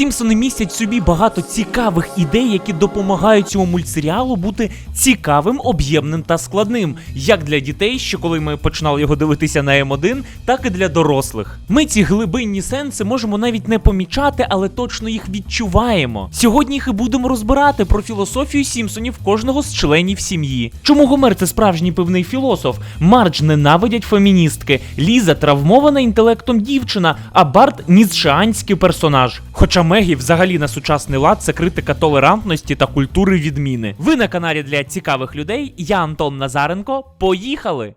Сімпсони містять собі багато цікавих ідей, які допомагають цьому мультсеріалу бути цікавим, об'ємним та складним, як для дітей, ще коли ми починали його дивитися на М1, так і для дорослих. Ми ці глибинні сенси можемо навіть не помічати, але точно їх відчуваємо. Сьогодні їх і будемо розбирати про філософію Сімпсонів кожного з членів сім'ї. Чому Гомер це справжній пивний філософ? Мардж ненавидять феміністки, Ліза травмована інтелектом дівчина, а Барт ніцшеанський персонаж. Хоча Мегі взагалі на сучасний лад це критика толерантності та культури відміни. Ви на каналі для цікавих людей. Я Антон Назаренко. Поїхали!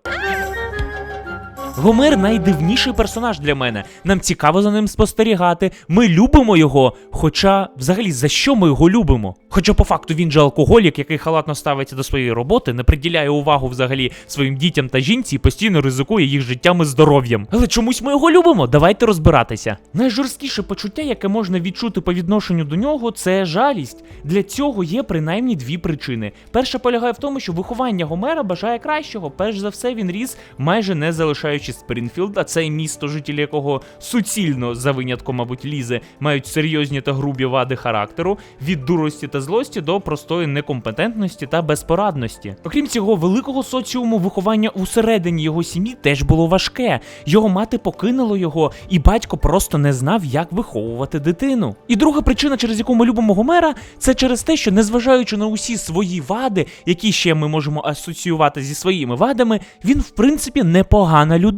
Гомер найдивніший персонаж для мене. Нам цікаво за ним спостерігати. Ми любимо його. Хоча, взагалі, за що ми його любимо? Хоча по факту він же алкоголік, який халатно ставиться до своєї роботи, не приділяє увагу взагалі своїм дітям та жінці і постійно ризикує їх життям і здоров'ям. Але чомусь ми його любимо. Давайте розбиратися. Найжорсткіше почуття, яке можна відчути по відношенню до нього, це жалість. Для цього є принаймні дві причини. Перша полягає в тому, що виховання Гомера бажає кращого. Перш за все, він ріс майже не залишаючи Спрінфілд, а це місто, жителі якого суцільно за винятком, мабуть, лізе, мають серйозні та грубі вади характеру, від дурості та злості до простої некомпетентності та безпорадності. Окрім цього, великого соціуму виховання усередині його сім'ї теж було важке. Його мати покинула його, і батько просто не знав, як виховувати дитину. І друга причина, через яку ми любимо Гомера, це через те, що незважаючи на усі свої вади, які ще ми можемо асоціювати зі своїми вадами, він в принципі непогана людина.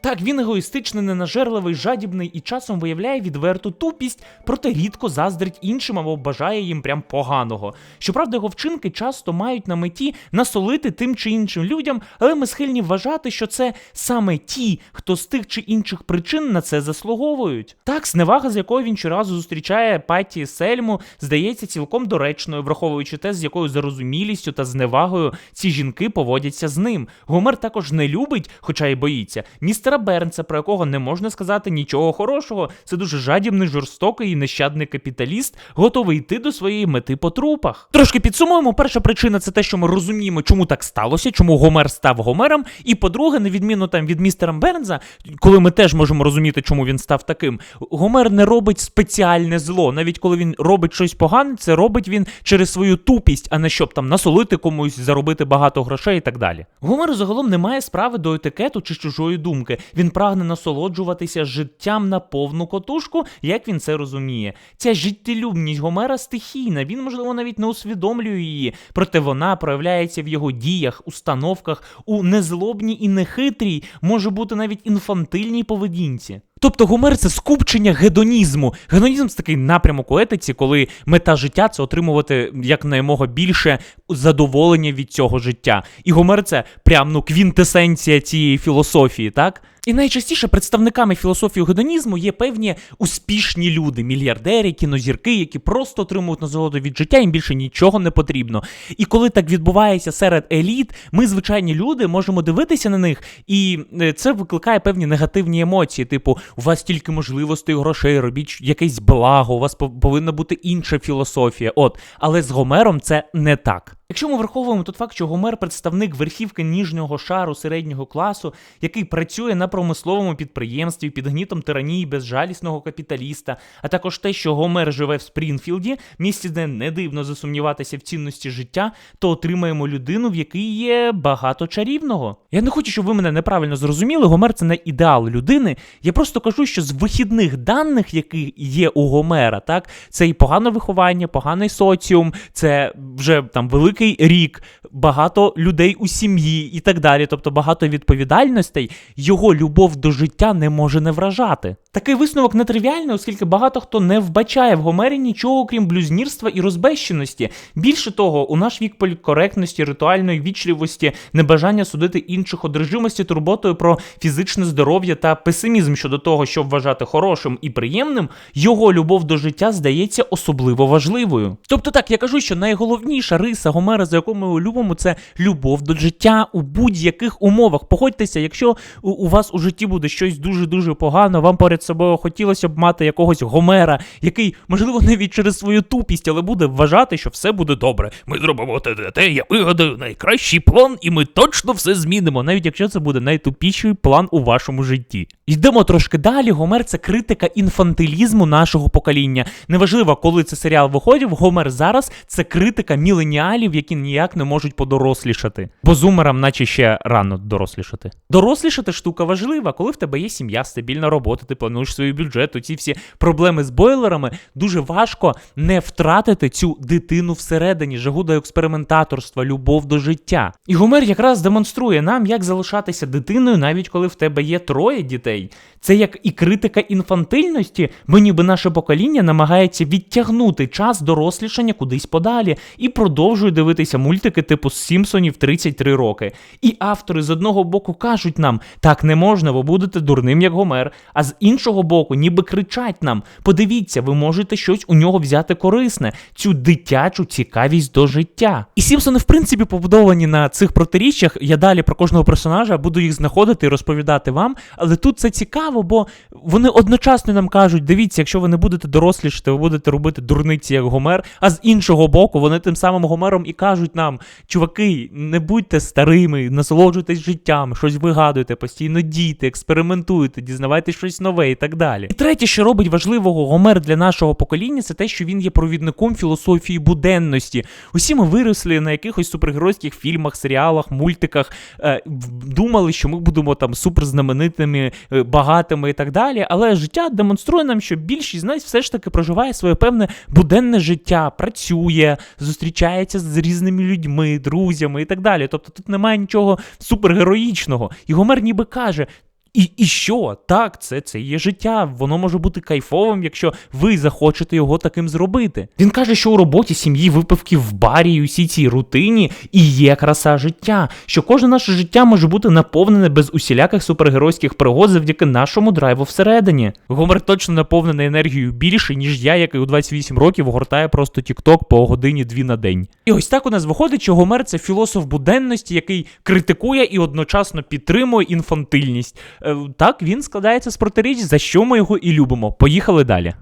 Так, він егоїстичний, ненажерливий, жадібний і часом виявляє відверту тупість, проте рідко заздрить іншим або бажає їм прям поганого. Щоправда, його вчинки часто мають на меті насолити тим чи іншим людям, але ми схильні вважати, що це саме ті, хто з тих чи інших причин на це заслуговують. Так, зневага, з якою він щоразу зустрічає Паті Сельму, здається цілком доречною, враховуючи те, з якою зарозумілістю та зневагою ці жінки поводяться з ним. Гомер також не любить, хоча й боїться, містера Бернса, про якого не можна сказати нічого хорошого. Це дуже жадібний, жорстокий і нещадний капіталіст, готовий йти до своєї мети по трупах. Трошки підсумуємо. Перша причина це те, що ми розуміємо, чому так сталося, чому Гомер став Гомером. І по-друге, на відміну там від містера Бернса, коли ми теж можемо розуміти, чому він став таким, Гомер не робить спеціальне зло. Навіть коли він робить щось погане, це робить він через свою тупість, а не щоб там насолити комусь, заробити багато грошей і так далі. Гомер загалом не має справи до етикету чи чужої думки. Він прагне насолоджуватися життям на повну котушку, як він це розуміє. Ця життєлюбність Гомера стихійна, він, можливо, навіть не усвідомлює її, проте вона проявляється в його діях, установках, у незлобній і нехитрій, може бути навіть інфантильній поведінці. Тобто Гомер це скупчення гедонізму. Гедонізм це такий напрямок у етиці, коли мета життя це отримувати якнаймога більше задоволення від цього життя. І Гомер це прям ну квінтесенція цієї філософії, так? І найчастіше представниками філософії гедонізму є певні успішні люди, мільярдери, кінозірки, які просто отримують насолоду від життя, їм більше нічого не потрібно. І коли так відбувається серед еліт, ми, звичайні люди, можемо дивитися на них, і е, це викликає певні негативні емоції. Типу, у вас стільки можливостей, грошей, робіть якесь благо, у вас пов- повинна бути інша філософія. От, але з Гомером це не так. Якщо ми враховуємо тот факт, що Гомер представник верхівки ніжнього шару середнього класу, який працює на промисловому підприємстві під гнітом тиранії безжалісного капіталіста, а також те, що Гомер живе в Спрінфілді, місці, де не дивно засумніватися в цінності життя, то отримаємо людину, в якій є багато чарівного. Я не хочу, щоб ви мене неправильно зрозуміли. Гомер це не ідеал людини. Я просто кажу, що з вихідних даних, які є у Гомера, так це і погане виховання, поганий соціум, це вже там великий рік, багато людей у сім'ї і так далі. Тобто багато відповідальностей. Його любов до життя не може не вражати. Такий висновок нетривіальний, оскільки багато хто не вбачає в Гомері нічого, крім блюзнірства і розбещеності. Більше того, у наш вік політкоректності, ритуальної вічливості, небажання судити інших одержимості турботою про фізичне здоров'я та песимізм щодо того, що вважати хорошим і приємним, його любов до життя здається особливо важливою. Тобто, так я кажу, що найголовніша риса Гомера Гомера, за яку ми любимо, це любов до життя у будь-яких умовах. Погодьтеся, якщо у, вас у житті буде щось дуже дуже погано, вам перед собою хотілося б мати якогось Гомера, який, можливо, навіть через свою тупість, але буде вважати, що все буде добре. Ми зробимо те, те, те, я вигадаю найкращий план, і ми точно все змінимо, навіть якщо це буде найтупіший план у вашому житті. Йдемо трошки далі. Гомер це критика інфантилізму нашого покоління. Неважливо, коли цей серіал виходив, Гомер зараз це критика міленіалів, які ніяк не можуть подорослішати. Бо зумерам, наче ще рано дорослішати. Дорослішати штука важлива, коли в тебе є сім'я, стабільна робота, ти плануєш свій бюджет, ці всі проблеми з бойлерами. Дуже важко не втратити цю дитину всередині, жагу до експериментаторства, любов до життя. І Гомер якраз демонструє нам, як залишатися дитиною, навіть коли в тебе є троє дітей. Це як і критика інфантильності, бо ніби наше покоління намагається відтягнути час дорослішання кудись подалі і продовжує дивитися мультики типу Сімпсонів 33 роки. І автори з одного боку кажуть нам, так не можна, ви будете дурним, як Гомер, а з іншого боку, ніби кричать нам: подивіться, ви можете щось у нього взяти корисне, цю дитячу цікавість до життя. І Сімпсони, в принципі, побудовані на цих протиріччях. Я далі про кожного персонажа буду їх знаходити і розповідати вам. Але тут це цікаво, бо вони одночасно нам кажуть: дивіться, якщо ви не будете дорослішати, ви будете робити дурниці, як Гомер. А з іншого боку, вони тим самим Гомером і кажуть нам: чуваки, не будьте старими, насолоджуйтесь життям, щось вигадуйте, постійно дійте, експериментуйте, дізнавайте щось нове і так далі. І третє, що робить важливого Гомер для нашого покоління, це те, що він є провідником філософії буденності. Усі ми виросли на якихось супергеройських фільмах, серіалах, мультиках, е, думали, що ми будемо там суперзнаменитими, е, багатими і так далі. Але життя демонструє нам, що більшість з нас все ж таки проживає своє певне буденне життя, працює, зустрічається з різними людьми, друзями і так далі. Тобто тут немає нічого супергероїчного. І Гомер ніби каже. І, і що? Так, це, це є життя. Воно може бути кайфовим, якщо ви захочете його таким зробити. Він каже, що у роботі сім'ї, випивки в барі і усій цій рутині і є краса життя. Що кожне наше життя може бути наповнене без усіляких супергеройських пригод завдяки нашому драйву всередині. Гомер точно наповнений енергією більше, ніж я, який у 28 років гортає просто тік-ток по годині дві на день. І ось так у нас виходить, що Гомер це філософ буденності, який критикує і одночасно підтримує інфантильність. Е, так, він складається з протиріч, за що ми його і любимо. Поїхали далі.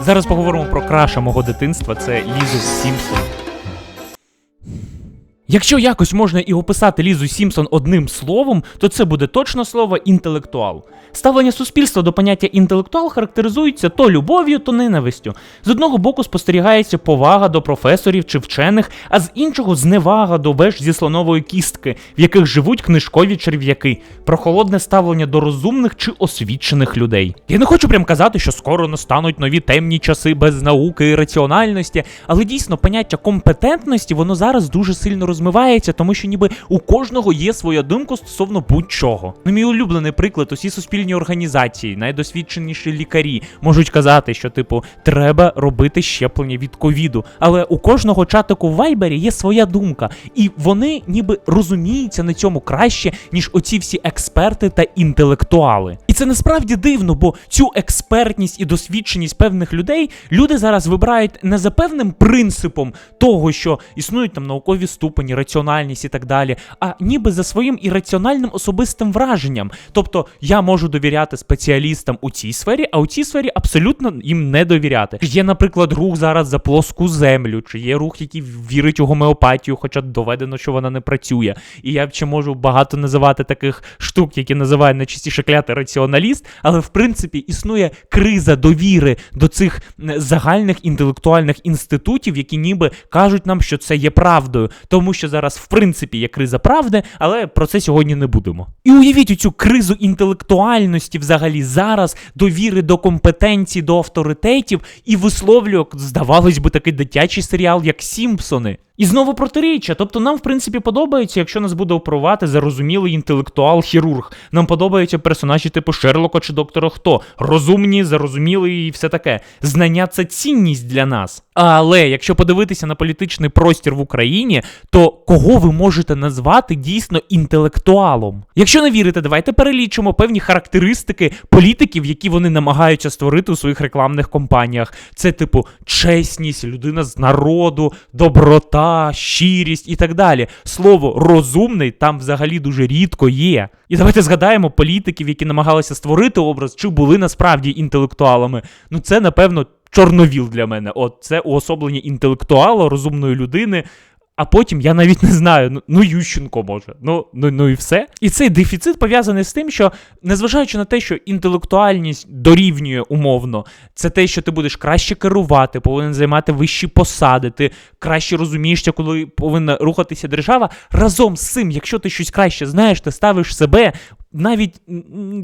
Зараз поговоримо про краша мого дитинства. Це Лізу Сімпсон. Якщо якось можна і описати Лізу Сімпсон одним словом, то це буде точно слово інтелектуал. Ставлення суспільства до поняття інтелектуал характеризується то любов'ю, то ненавистю. З одного боку спостерігається повага до професорів чи вчених, а з іншого зневага до веж зі слонової кістки, в яких живуть книжкові черв'яки, прохолодне ставлення до розумних чи освічених людей. Я не хочу прям казати, що скоро настануть нові темні часи без науки і раціональності, але дійсно поняття компетентності воно зараз дуже сильно розмивається, тому що ніби у кожного є своя думка стосовно будь-чого. Ну, мій улюблений приклад, усі суспільні організації, найдосвідченіші лікарі можуть казати, що типу треба робити щеплення від ковіду. Але у кожного чатику в Вайбері є своя думка, і вони ніби розуміються на цьому краще, ніж оці всі експерти та інтелектуали. Це насправді дивно, бо цю експертність і досвідченість певних людей люди зараз вибирають не за певним принципом того, що існують там наукові ступені, раціональність і так далі, а ніби за своїм ірраціональним особистим враженням. Тобто я можу довіряти спеціалістам у цій сфері, а у цій сфері абсолютно їм не довіряти. Є, наприклад, рух зараз за плоску землю, чи є рух, який вірить у гомеопатію, хоча доведено, що вона не працює. І я ще можу багато називати таких штук, які називають найчастіше клятий раціоналіст, але в принципі існує криза довіри до цих загальних інтелектуальних інститутів, які ніби кажуть нам, що це є правдою, тому що зараз в принципі є криза правди, але про це сьогодні не будемо. І уявіть цю кризу інтелектуальності взагалі зараз, довіри до компетенцій, до авторитетів, і висловлює, здавалось би, такий дитячий серіал, як Сімпсони. І знову протиріччя. Тобто нам, в принципі, подобається, якщо нас буде оперувати зарозумілий інтелектуал-хірург. Нам подобаються персонажі типу Шерлока чи доктора Хто. Розумні, зарозуміли і все таке. Знання це цінність для нас. Але якщо подивитися на політичний простір в Україні, то кого ви можете назвати дійсно інтелектуалом? Якщо не вірите, давайте перелічимо певні характеристики політиків, які вони намагаються створити у своїх рекламних кампаніях. Це типу чесність, людина з народу, доброта, щирість і так далі. Слово розумний там взагалі дуже рідко є. І давайте згадаємо політиків, які намагалися створити образ, чи були насправді інтелектуалами. Ну це напевно. Чорновіл для мене. От це уособлення інтелектуала, розумної людини. А потім я навіть не знаю, ну, ну Ющенко може, ну, ну, ну і все. І цей дефіцит пов'язаний з тим, що незважаючи на те, що інтелектуальність дорівнює умовно, це те, що ти будеш краще керувати, повинен займати вищі посади, ти краще розумієшся, коли повинна рухатися держава. Разом з цим, якщо ти щось краще знаєш, ти ставиш себе. Навіть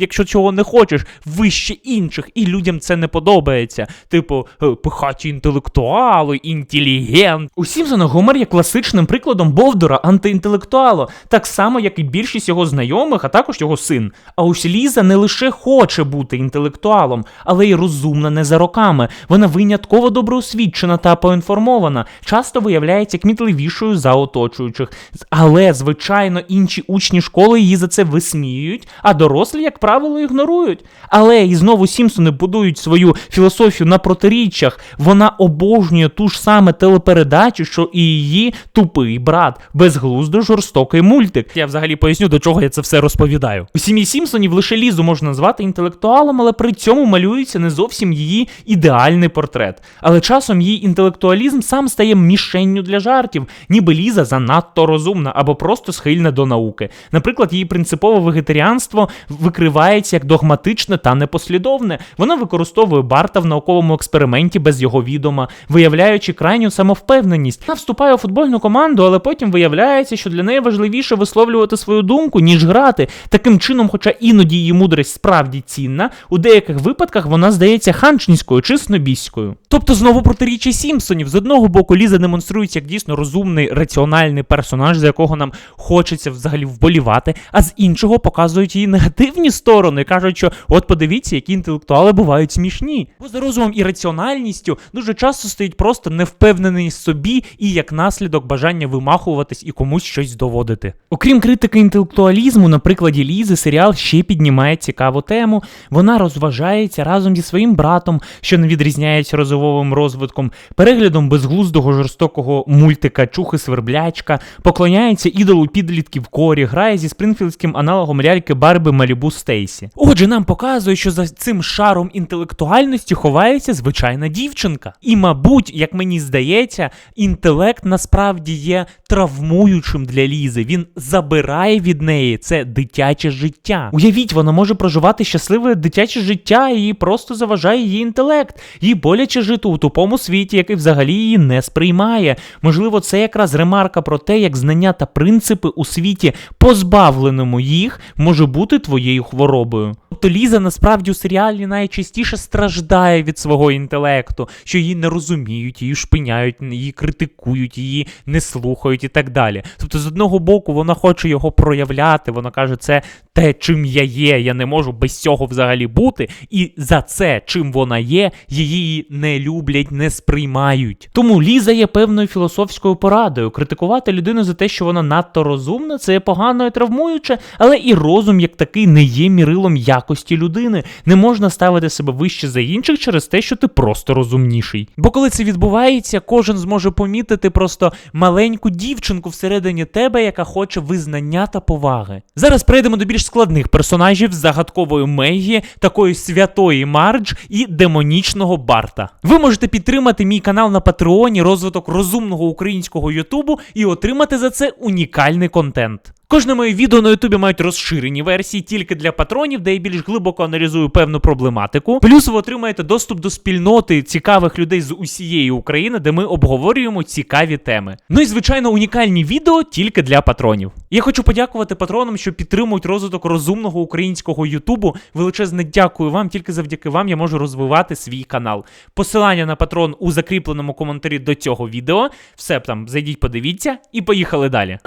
якщо цього не хочеш, вище інших, і людям це не подобається. Типу, е, пихаті інтелектуали, інтелігент. У Сімпсона Гомер є класичним прикладом Бовдора антиінтелектуала, так само, як і більшість його знайомих, а також його син. А ось Ліза не лише хоче бути інтелектуалом, але й розумна не за роками. Вона винятково доброосвідчена та поінформована, часто виявляється кмітливішою за оточуючих. Але, звичайно, інші учні школи її за це висміюють, а дорослі, як правило, ігнорують. Але і знову Сімпсони будують свою філософію на протиріччях. Вона обожнює ту ж саме телепередачу, що і її тупий брат, безглуздо жорстокий мультик. Я взагалі поясню, до чого я це все розповідаю. У сім'ї Сімпсонів лише Лізу можна назвати інтелектуалом, але при цьому малюється не зовсім її ідеальний портрет. Але часом її інтелектуалізм сам стає мішенню для жартів, ніби Ліза занадто розумна або просто схильна до науки. Наприклад, її принципове вегетаріанство викривається як догматичне та непослідовне. Вона використовує Барта в науковому експерименті без його відома, виявляючи крайню самовпевненість. Вона вступає у футбольну команду, але потім виявляється, що для неї важливіше висловлювати свою думку, ніж грати. Таким чином, хоча іноді її мудрість справді цінна, у деяких випадках вона здається ханчницькою чи снобіською. Тобто знову протиріччя Сімпсонів. З одного боку, Ліза демонструється як дійсно розумний, раціональний персонаж, за якого нам хочеться взагалі вболівати, а з іншого показують її негативні сторони, кажуть, що от подивіться, які інтелектуали бувають смішні. Бо за розумом і раціональністю дуже часто стоїть просто невпевненість собі і як наслідок бажання вимахуватись і комусь щось доводити. Окрім критики інтелектуалізму, на прикладі Лізи, серіал ще піднімає цікаву тему. Вона розважається разом зі своїм братом, що не відрізняється розумовим розвитком, переглядом безглуздого жорстокого мультика Чухи Сверблячка, поклоняється ідолу підлітків Корі, грає зі спринфілдським аналогом ляльки Барби Малібу Стейсі. Отже, нам показує, що за цим шаром інтелектуальності ховається звичайна дівчинка. І, мабуть, як мені здається, інтелект насправді є травмуючим для Лізи. Він забирає від неї це дитяче життя. Уявіть, вона може проживати щасливе дитяче життя і просто заважає її інтелект. Їй боляче жити у тупому світі, який взагалі її не сприймає. Можливо, це якраз ремарка про те, як знання та принципи у світі, позбавленому їх, може бути твоєю хворобою. Тобто Ліза насправді у серіалі найчастіше страждає від свого інтелекту, що її не розуміють, її шпиняють, її критикують, її не слухають і так далі. Тобто, з одного боку, вона хоче його проявляти, вона каже, це те, чим я є, я не можу без цього взагалі бути. І за це, чим вона є, її не люблять, не сприймають. Тому Ліза є певною філософською порадою. Критикувати людину за те, що вона надто розумна, це є погано і травмуюче, але і розум як такий не є мірилом якості людини. Не можна ставити себе вище за інших через те, що ти просто розумніший. Бо коли це відбувається, кожен зможе помітити просто маленьку дівчинку всередині тебе, яка хоче визнання та поваги. Зараз перейдемо до більш складних персонажів загадкової Мегі, такої святої Мардж і демонічного Барта. Ви можете підтримати мій канал на Патреоні, розвиток розумного українського Ютубу і отримати за це унікальний контент. Кожне моє відео на Ютубі мають розширені версії тільки для патронів, де я більш глибоко аналізую певну проблематику. Плюс ви отримаєте доступ до спільноти цікавих людей з усієї України, де ми обговорюємо цікаві теми. Ну і звичайно, унікальні відео тільки для патронів. Я хочу подякувати патронам, що підтримують розвиток розумного українського Ютубу. Величезне дякую вам. Тільки завдяки вам я можу розвивати свій канал. Посилання на патрон у закріпленому коментарі до цього відео. Все там зайдіть, подивіться, і поїхали далі.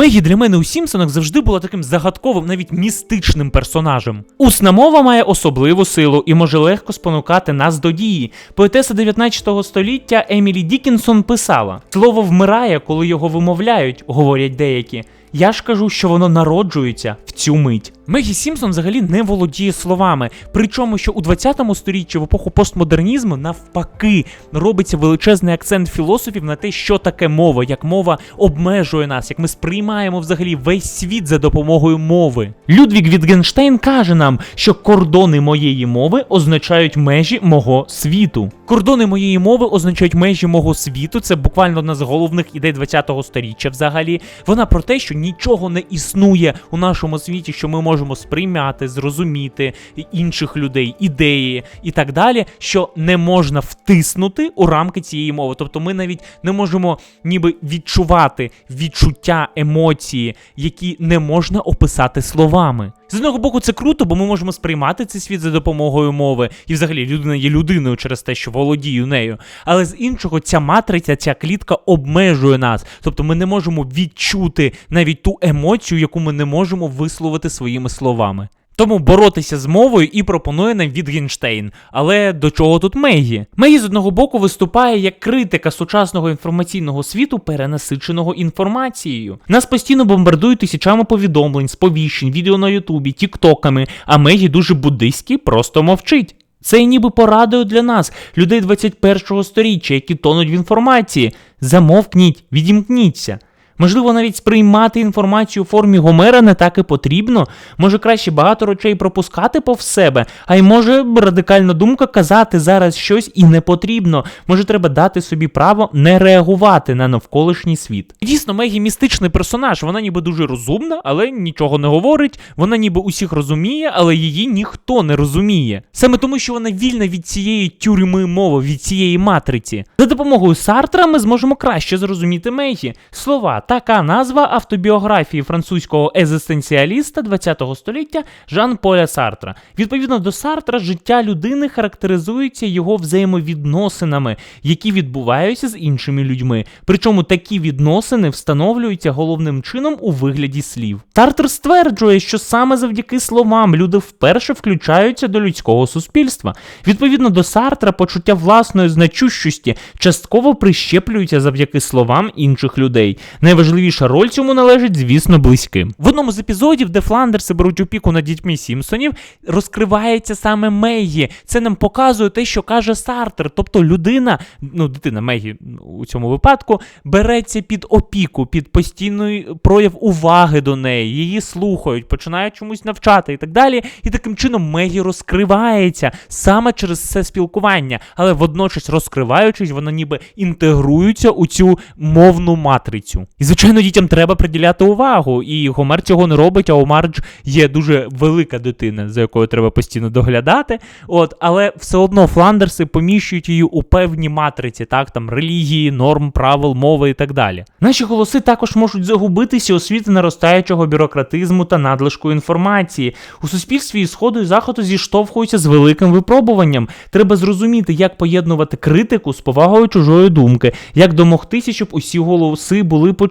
Мегі для мене у Сімпсонах завжди була таким загадковим, навіть містичним персонажем. Усна мова має особливу силу і може легко спонукати нас до дії. Поетеса 19 століття Емілі Дікінсон писала: слово вмирає, коли його вимовляють, говорять деякі. Я ж кажу, що воно народжується в цю мить. Мегі Сімпсон взагалі не володіє словами. Причому, що у 20 сторіччі, в епоху постмодернізму, навпаки, робиться величезний акцент філософів на те, що таке мова, як мова обмежує нас, як ми сприймаємо взагалі весь світ за допомогою мови. Людвік Вітгенштейн каже нам, що кордони моєї мови означають межі мого світу. Кордони моєї мови означають межі мого світу. Це буквально одна з головних ідей 20-го сторіччя. Взагалі, вона про те, що нічого не існує у нашому світі, що ми можемо сприймати, зрозуміти інших людей, ідеї і так далі, що не можна втиснути у рамки цієї мови. Тобто, ми навіть не можемо ніби відчувати відчуття, емоції, які не можна описати словами. З одного боку, це круто, бо ми можемо сприймати цей світ за допомогою мови, і взагалі людина є людиною через те, що володію нею. Але з іншого, ця матриця, ця клітка обмежує нас. Тобто ми не можемо відчути навіть ту емоцію, яку ми не можемо висловити своїми словами. Тому боротися з мовою і пропонує нам Вітгенштейн. Але до чого тут Мегі? Мегі з одного боку виступає як критика сучасного інформаційного світу, перенасиченого інформацією. Нас постійно бомбардують тисячами повідомлень, сповіщень, відео на Ютубі, тіктоками, а Мегі дуже буддистськи просто мовчить. Це ніби порадою для нас, людей 21-го сторіччя, які тонуть в інформації. Замовкніть, відімкніться. Можливо, навіть сприймати інформацію у формі Гомера не так і потрібно. Може краще багато речей пропускати повз себе, а й може радикальна думка казати зараз щось і не потрібно. Може, треба дати собі право не реагувати на навколишній світ. Дійсно, Мегі містичний персонаж. Вона ніби дуже розумна, але нічого не говорить. Вона ніби усіх розуміє, але її ніхто не розуміє. Саме тому, що вона вільна від цієї тюрми мови, від цієї матриці. За допомогою Сартра ми зможемо краще зрозуміти Мегі. Слова. Така назва автобіографії французького екзистенціаліста ХХ століття Жан Поля Сартра. Відповідно до Сартра, життя людини характеризується його взаємовідносинами, які відбуваються з іншими людьми. Причому такі відносини встановлюються головним чином у вигляді слів. Сартр стверджує, що саме завдяки словам люди вперше включаються до людського суспільства. Відповідно до Сартра, почуття власної значущості частково прищеплюються завдяки словам інших людей. Найважливіша роль цьому належить, звісно, близьким. В одному з епізодів, де Фландерси беруть опіку над дітьми Сімпсонів, розкривається саме Мегі. Це нам показує те, що каже Сартер. Тобто людина, ну дитина Мегі у цьому випадку, береться під опіку, під постійний прояв уваги до неї, її слухають, починають чомусь навчати і так далі. І таким чином Мегі розкривається саме через це спілкування, але водночас розкриваючись, вона ніби інтегрується у цю мовну матрицю. І звичайно, дітям треба приділяти увагу. І Гомер цього не робить, а у Мардж є дуже велика дитина, за якою треба постійно доглядати. От, але все одно Фландерси поміщують її у певні матриці, так там релігії, норм, правил, мови і так далі. Наші голоси також можуть загубитися у світі наростаючого бюрократизму та надлишку інформації. У суспільстві і сходу і заходу зіштовхуються з великим випробуванням. Треба зрозуміти, як поєднувати критику з повагою чужої думки, як домогтися, щоб усі голоси були почуті.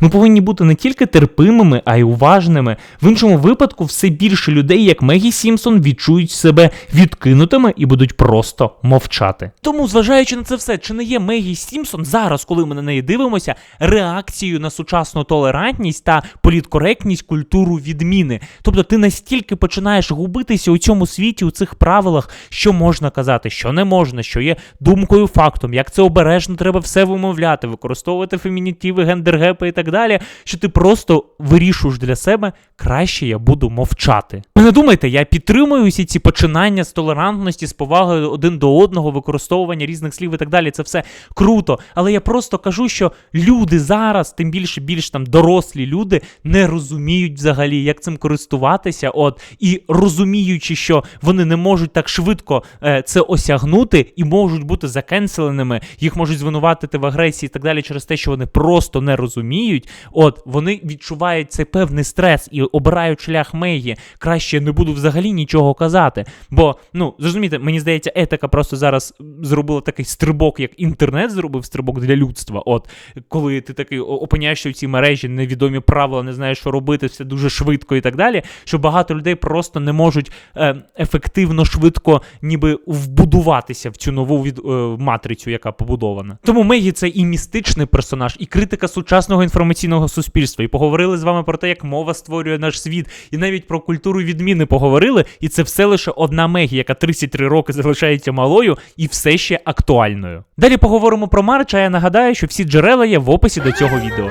Ми повинні бути не тільки терпимими, а й уважними. В іншому випадку все більше людей, як Мегі Сімпсон, відчують себе відкинутими і будуть просто мовчати. Тому, зважаючи на це все, чи не є Мегі Сімпсон зараз, коли ми на неї дивимося, реакцією на сучасну толерантність та політкоректність культуру відміни. Тобто ти настільки починаєш губитися у цьому світі, у цих правилах, що можна казати, що не можна, що є думкою фактом, як це обережно треба все вимовляти, використовувати фемінітиви, гендергепи і так далі, що ти просто вирішуєш для себе, краще я буду мовчати. Ви не думайте, я підтримую усі ці починання з толерантності, з повагою один до одного, використовування різних слів і так далі. Це все круто. Але я просто кажу, що люди зараз, тим більше більш там дорослі люди, не розуміють взагалі, як цим користуватися. От і розуміючи, що вони не можуть так швидко е, це осягнути і можуть бути закенселеними, їх можуть звинуватити в агресії і так далі через те, що вони просто не розуміють, от вони відчувають цей певний стрес і обирають шлях Мегі. Краще не буду взагалі нічого казати. Бо, ну, зрозумієте, мені здається, етика просто зараз зробила такий стрибок, як інтернет зробив стрибок для людства. От коли ти такий опиняєшся в цій мережі, невідомі правила, не знаєш, що робити, все дуже швидко і так далі. Що багато людей просто не можуть е, ефективно, швидко, ніби вбудуватися в цю нову від, е, матрицю, яка побудована. Тому Мегі це і містичний персонаж, і критика сучасного інформаційного суспільства. І поговорили з вами про те, як мова створює наш світ, і навіть про культуру відміни поговорили. І це все лише одна Мегі, яка 33 роки залишається малою і все ще актуальною. Далі поговоримо про Марч, а я нагадаю, що всі джерела є в описі до цього відео.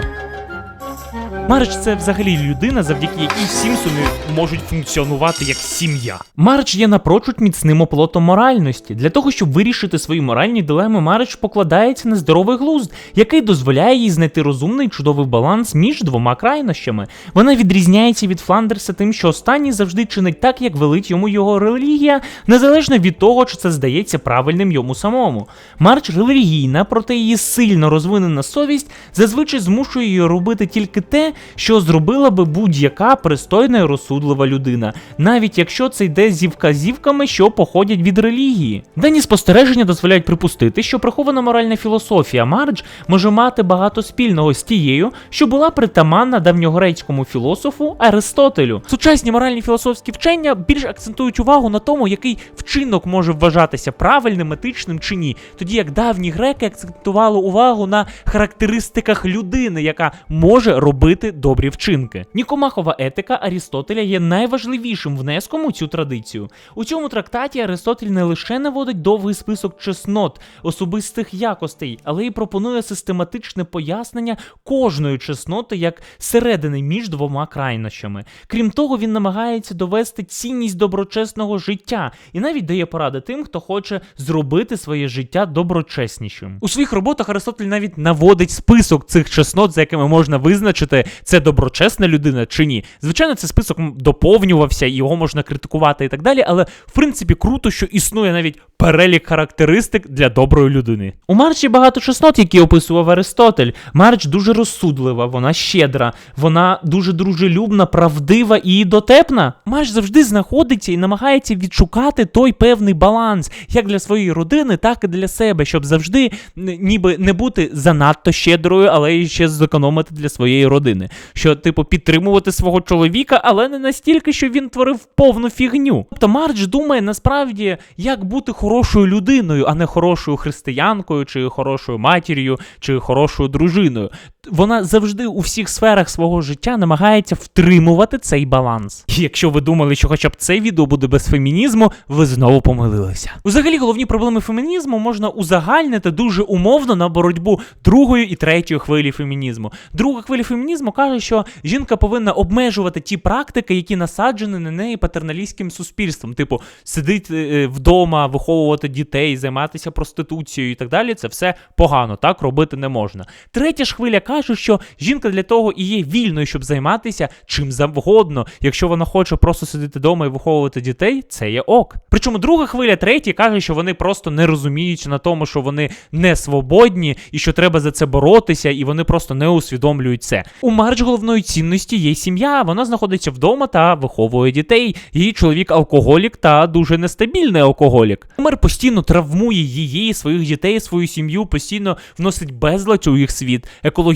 Марч це взагалі людина, завдяки якій Сімпсони можуть функціонувати як сім'я. Марч є напрочуд міцним оплотом моральності. Для того, щоб вирішити свої моральні дилеми, Марч покладається на здоровий глузд, який дозволяє їй знайти розумний чудовий баланс між двома крайнощами. Вона відрізняється від Фландерса тим, що останній завжди чинить так, як велить йому його релігія, незалежно від того, чи це здається правильним йому самому. Марч релігійна, проте її сильно розвинена совість зазвичай змушує її робити тільки те, що зробила би будь-яка пристойна і розсудлива людина, навіть якщо це йде зі вказівками, що походять від релігії. Дані спостереження дозволяють припустити, що прихована моральна філософія Мардж може мати багато спільного з тією, що була притаманна давньогрецькому філософу Аристотелю. Сучасні моральні філософські вчення більш акцентують увагу на тому, який вчинок може вважатися правильним, етичним чи ні, тоді як давні греки акцентували увагу на характеристиках людини, яка може робити добрі вчинки. Нікомахова етика Арістотеля є найважливішим внеском у цю традицію. У цьому трактаті Аристотель не лише наводить довгий список чеснот, особистих якостей, але й пропонує систематичне пояснення кожної чесноти як середини між двома крайнощами. Крім того, він намагається довести цінність доброчесного життя і навіть дає поради тим, хто хоче зробити своє життя доброчеснішим. У своїх роботах Аристотель навіть наводить список цих чеснот, за якими можна визначити, це доброчесна людина чи ні. Звичайно, цей список доповнювався, його можна критикувати і так далі, але в принципі круто, що існує навіть перелік характеристик для доброї людини. У Марчі багато чеснот, які описував Аристотель. Марч дуже розсудлива, вона щедра, вона дуже дружелюбна, правдива і дотепна. Марч завжди знаходиться і намагається відшукати той певний баланс, як для своєї родини, так і для себе, щоб завжди ніби не бути занадто щедрою, але і ще зекономити для своєї родини. Що, типу, підтримувати свого чоловіка, але не настільки, що він творив повну фігню. Тобто Мардж думає насправді, як бути хорошою людиною, а не хорошою християнкою, чи хорошою матір'ю, чи хорошою дружиною. Вона завжди у всіх сферах свого життя намагається втримувати цей баланс. І якщо ви думали, що хоча б це відео буде без фемінізму, ви знову помилилися. Взагалі, головні проблеми фемінізму можна узагальнити дуже умовно на боротьбу другої і третьої хвилі фемінізму. Друга хвиля фемінізму каже, що жінка повинна обмежувати ті практики, які насаджені на неї патерналістським суспільством, типу сидити е, вдома, виховувати дітей, займатися проституцією і так далі. Це все погано, так робити не можна. Третя ж хвиля каже, що жінка для того і є вільною, щоб займатися чим завгодно. Якщо вона хоче просто сидіти вдома і виховувати дітей, це є ок. Причому друга хвиля, третя каже, що вони просто не розуміють на тому, що вони не свободні і що треба за це боротися, і вони просто не усвідомлюють це. У Марч головною цінності є сім'я. Вона знаходиться вдома та виховує дітей. Її чоловік алкоголік та дуже нестабільний алкоголік. Мер постійно травмує її, своїх дітей, свою сім'ю, постійно вносить безлад у їх світ.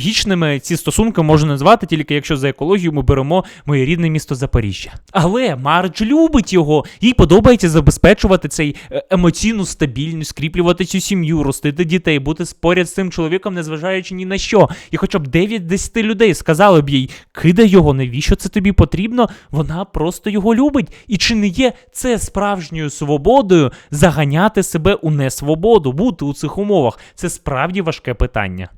Екологічними ці стосунки можна назвати тільки якщо за екологію ми беремо моє рідне місто Запоріжжя. Але Мардж любить його, їй подобається забезпечувати цей е, емоційну стабільність, скріплювати цю сім'ю, ростити дітей, бути поряд з цим чоловіком, незважаючи ні на що. І хоча б 9-10 людей сказали б їй, кидай його, навіщо це тобі потрібно? Вона просто його любить. І чи не є це справжньою свободою заганяти себе у несвободу, бути у цих умовах? Це справді важке питання.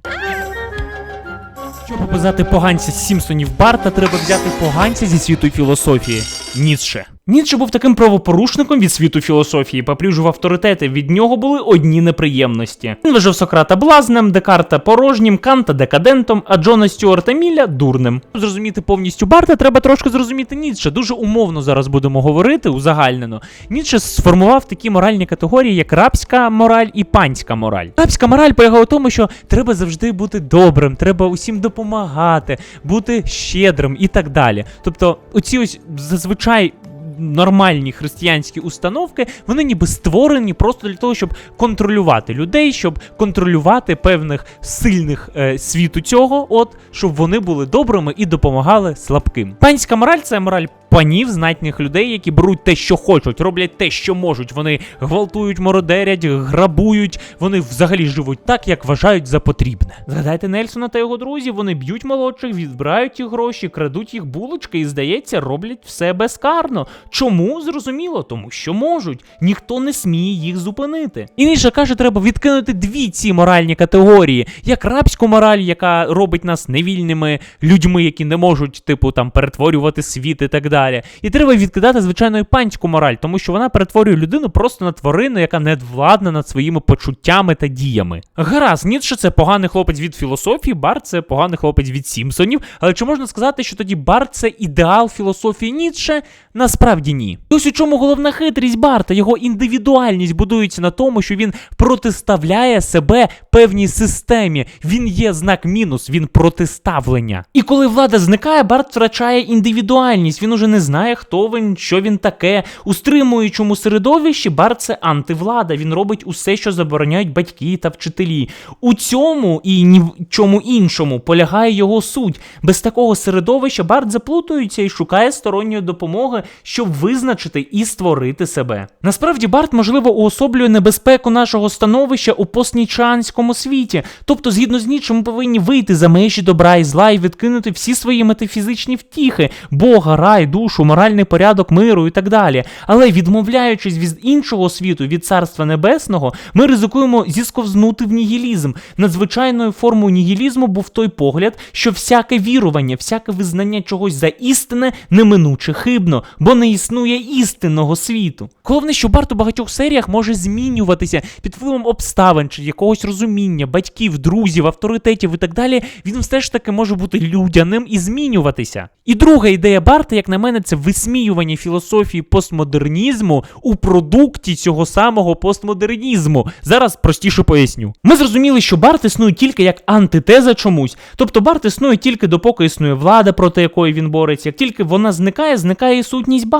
Щоб показати поганця з Сімпсонів Барта, треба взяти поганця зі світу філософії Ніцше. Ніцше був таким правопорушником від світу філософії, поплюжив авторитети. Від нього були одні неприємності. Він вважав Сократа блазнем, Декарта порожнім, Канта декадентом, а Джона Стюарта Мілля дурним. Зрозуміти повністю Барта треба трошки зрозуміти Ніцше. Дуже умовно зараз будемо говорити узагальнено. Ніцше сформував такі моральні категорії, як рабська мораль і панська мораль. Рабська мораль полягає у тому, що треба завжди бути добрим, треба усім допомагати, бути щедрим і так далі. Тобто, оці ось зазвичай. Нормальні християнські установки, вони ніби створені просто для того, щоб контролювати людей, щоб контролювати певних сильних е, світу цього, от щоб вони були добрими і допомагали слабким. Панська мораль це мораль панів, знатних людей, які беруть те, що хочуть, роблять те, що можуть. Вони гвалтують, мородерять, грабують. Вони взагалі живуть так, як вважають за потрібне. Згадайте Нельсона та його друзів. Вони б'ють молодших, відбирають їх гроші, крадуть їх булочки і, здається, роблять все безкарно. Чому зрозуміло? Тому що можуть. Ніхто не сміє їх зупинити. Інше каже, треба відкинути дві ці моральні категорії: як рабську мораль, яка робить нас невільними людьми, які не можуть, типу, там перетворювати світ і так далі. І треба відкидати звичайно і панську мораль, тому що вона перетворює людину просто на тварину, яка недвладна над своїми почуттями та діями. Гаразд, Ніцше це поганий хлопець від філософії, Барт це поганий хлопець від Сімпсонів. Але чи можна сказати, що тоді Барт це ідеал філософії Ніцше? Насправді ні. Ось у чому головна хитрість Барта. Його індивідуальність будується на тому, що він протиставляє себе певній системі. Він є знак мінус, він протиставлення. І коли влада зникає, Барт втрачає індивідуальність. Він уже не знає, хто він, що він таке. У стримуючому середовищі Барт це антивлада. Він робить усе, що забороняють батьки та вчителі. У цьому і ні в чому іншому полягає його суть. Без такого середовища Барт заплутується і шукає сторонньої допомоги, щоб визначити і створити себе. Насправді Барт, можливо, уособлює небезпеку нашого становища у постнічанському світі. Тобто, згідно з Ніцше, ми повинні вийти за межі добра і зла і відкинути всі свої метафізичні втіхи, Бога, рай, душу, моральний порядок миру і так далі. Але відмовляючись від іншого світу, від царства небесного, ми ризикуємо зісковзнути в нігілізм. Надзвичайною формою нігілізму був той погляд, що всяке вірування, всяке визнання чогось за істине неминуче хибно, бо не існує істинного світу. Головне, що Барт у багатьох серіях може змінюватися під впливом обставин чи якогось розуміння, батьків, друзів, авторитетів і так далі. Він все ж таки може бути людяним і змінюватися. І друга ідея Барта, як на мене, це висміювання філософії постмодернізму у продукті цього самого постмодернізму. Зараз простіше поясню. Ми зрозуміли, що Барт існує тільки як антитеза чомусь. Тобто Барт існує тільки допоки існує влада, проти якої він бореться. Як тільки вона зникає, зникає і сутність Барта.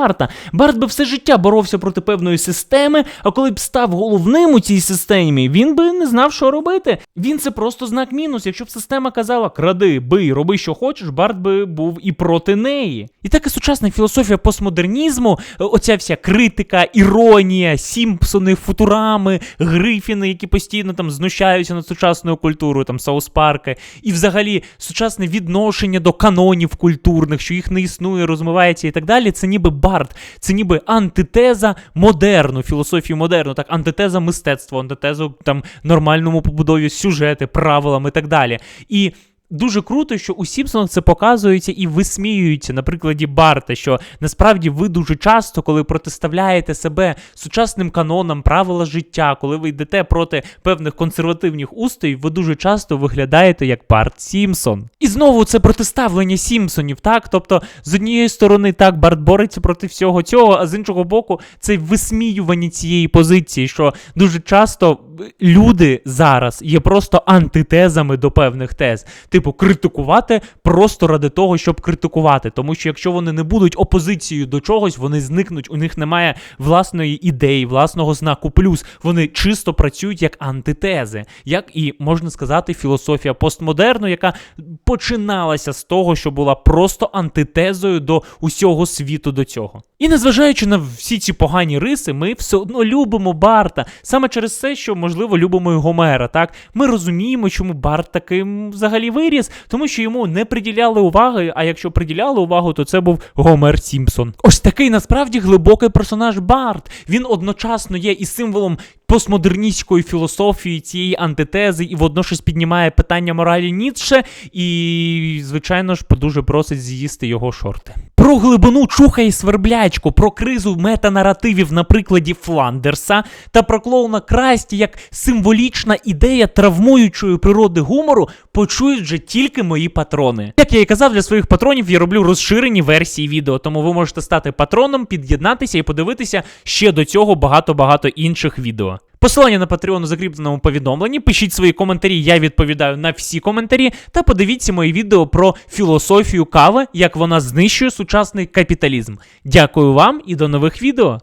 Барт би все життя боровся проти певної системи, а коли б став головним у цій системі, він би не знав, що робити. Він це просто знак мінус. Якщо б система казала кради, бий, роби, що хочеш, Барт би був і проти неї. І так і сучасна філософія постмодернізму, оця вся критика, іронія, Сімпсони, футурами, Грифіни, які постійно там знущаються над сучасною культурою, там Саус Парки, і взагалі сучасне відношення до канонів культурних, що їх не існує, розмивається і так далі. Це ніби Барт, це ніби антитеза модерну, філософії модерну, так, антитеза мистецтва, антитеза там нормальному побудові сюжети, правилам і так далі. І Дуже круто, що у Сімпсонах це показується і висміюється на прикладі Барта, що насправді ви дуже часто, коли протиставляєте себе сучасним канонам, правила життя, коли ви йдете проти певних консервативних устоїв, ви дуже часто виглядаєте як Барт Сімпсон. І знову це протиставлення Сімпсонів, так? Тобто, з однієї сторони, так, Барт бореться проти всього цього, а з іншого боку, це висміювання цієї позиції, що дуже часто люди зараз є просто антитезами до певних тез. Типу, критикувати просто ради того, щоб критикувати. Тому що якщо вони не будуть опозицією до чогось, вони зникнуть. У них немає власної ідеї, власного знаку плюс. Вони чисто працюють як антитези, як і можна сказати, філософія постмодерну, яка починалася з того, що була просто антитезою до усього світу до цього. І незважаючи на всі ці погані риси, ми все одно любимо Барта. Саме через це, що можливо любимо і Гомера. Так ми розуміємо, чому Барт таким взагалі виріс, тому що йому не приділяли уваги. А якщо приділяли увагу, то це був Гомер Сімпсон. Ось такий насправді глибокий персонаж Барт. Він одночасно є і символом постмодерністської філософії цієї антитези і водночас піднімає питання моралі Ніцше, і, звичайно ж, дуже просить з'їсти його шорти. Про глибину чуха і сверблячку, про кризу метанаративів на прикладі Фландерса та про клоуна Красті як символічна ідея травмуючої природи гумору почують вже тільки мої патрони. Як я і казав, для своїх патронів я роблю розширені версії відео, тому ви можете стати патроном, під'єднатися і подивитися ще до цього багато-багато інших Посилання на Patreon у закріпленому повідомленні. Пишіть свої коментарі, я відповідаю на всі коментарі. Та подивіться мої відео про філософію кави, як вона знищує сучасний капіталізм. Дякую вам і до нових відео.